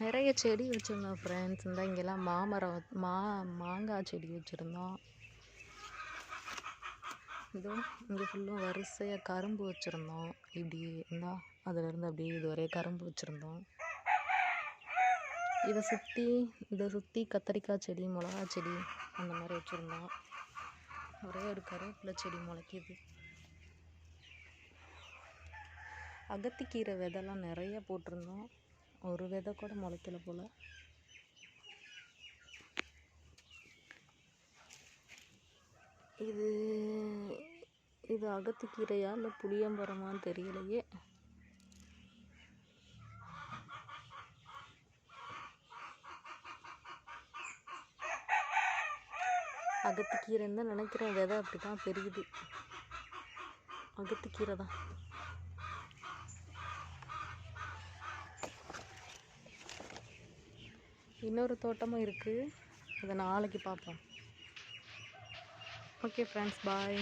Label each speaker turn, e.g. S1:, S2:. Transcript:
S1: நிறைய செடி வச்சுருந்தோம் ஃப்ரெண்ட்ஸ் இந்த இங்கெல்லாம் மாமரம் மா மாங்காய் செடி வச்சுருந்தோம். இதோ இங்கே ஃபுல்லும் வரிசையாக கரும்பு வச்சுருந்தோம். இப்படி இருந்தால் அதுலேருந்து அப்படியே இது வரைய கரும்பு வச்சுருந்தோம். இதை சுற்றி இதை சுற்றி கத்தரிக்காய் செடி மிளகா செடி அந்த மாதிரி வச்சுருந்தோம். ஒரே ஒரு கருவேப்பிலை செடி முளைக்கிது. அகத்திக்கீரை விதெல்லாம் நிறைய போட்டிருந்தோம். ஒரு விதை கூட முளைக்கல போல். இது இது அகத்துக்கீரையா இல்லை புளியம்பரமான்னு தெரியலையே. அகத்துக்கீரைன்னு தான் நினைக்கிறேன். விதை அப்படி தான் தெரியுது அகத்துக்கீரை தான். இன்னொரு தோட்டமும் இருக்குது அதை நாளைக்கு பார்ப்போம் ஓகே ஃப்ரெண்ட்ஸ் பாய்